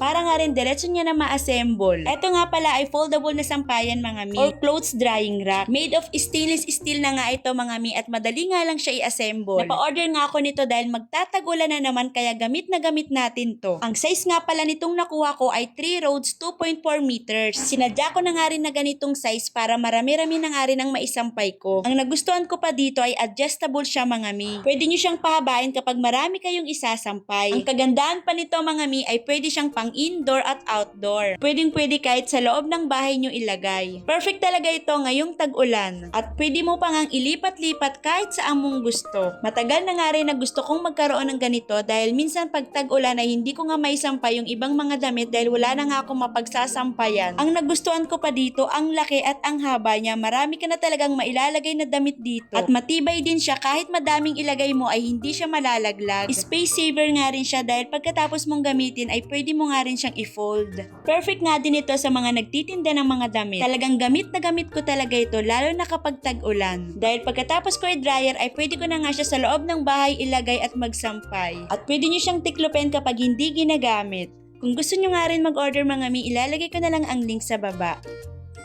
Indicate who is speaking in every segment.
Speaker 1: para nga rin diretso niya na ma-assemble. Ito nga pala ay foldable na sampayan mga mi or clothes drying rack. Made of stainless steel na nga ito mga mi at madali nga lang siya i-assemble. Napa-order nga ako nito dahil magtatagulan na naman kaya gamit na gamit natin to. Ang size nga pala nitong nakuha ko ay 3 roads 2.4 meters. Sinadya ko na nga rin na ganitong size para marami-rami na nga rin ang maisampay ko. Ang nagustuhan ko pa dito ay adjustable siya mga mi. Pwede nyo siyang pahabain kapag marami kayong isasampay. Ang kagandahan pa nito mga mi ay pwede siyang pang indoor at outdoor. Pwedeng pwede kahit sa loob ng bahay nyo ilagay. Perfect talaga ito ngayong tag-ulan. At pwede mo pang ang ilipat-lipat kahit sa mong gusto. Matagal na nga rin na gusto kong magkaroon ng ganito dahil minsan pag tag-ulan ay hindi ko nga maisampay yung ibang mga damit dahil wala na nga ako mapagsasampayan. Ang nagustuhan ko pa dito, ang laki at ang haba niya. Marami ka na talagang mailalagay na damit dito. At matibay din siya kahit madaming ilagay mo ay hindi siya malalaglag. Space saver nga rin siya dahil pagkatapos mong gamitin ay pwede mo nga rin siyang i-fold. Perfect nga din ito sa mga nagtitinda ng mga damit. Talagang gamit na gamit ko talaga ito lalo na kapag tag-ulan. Dahil pagkatapos ko i-dryer ay pwede ko na nga siya sa loob ng bahay ilagay at magsampay. At pwede nyo siyang tiklopin kapag hindi ginagamit. Kung gusto nyo nga rin mag-order mga mi, ilalagay ko na lang ang link sa baba.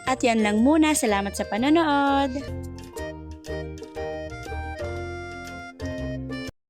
Speaker 1: At yan lang muna. Salamat sa panonood!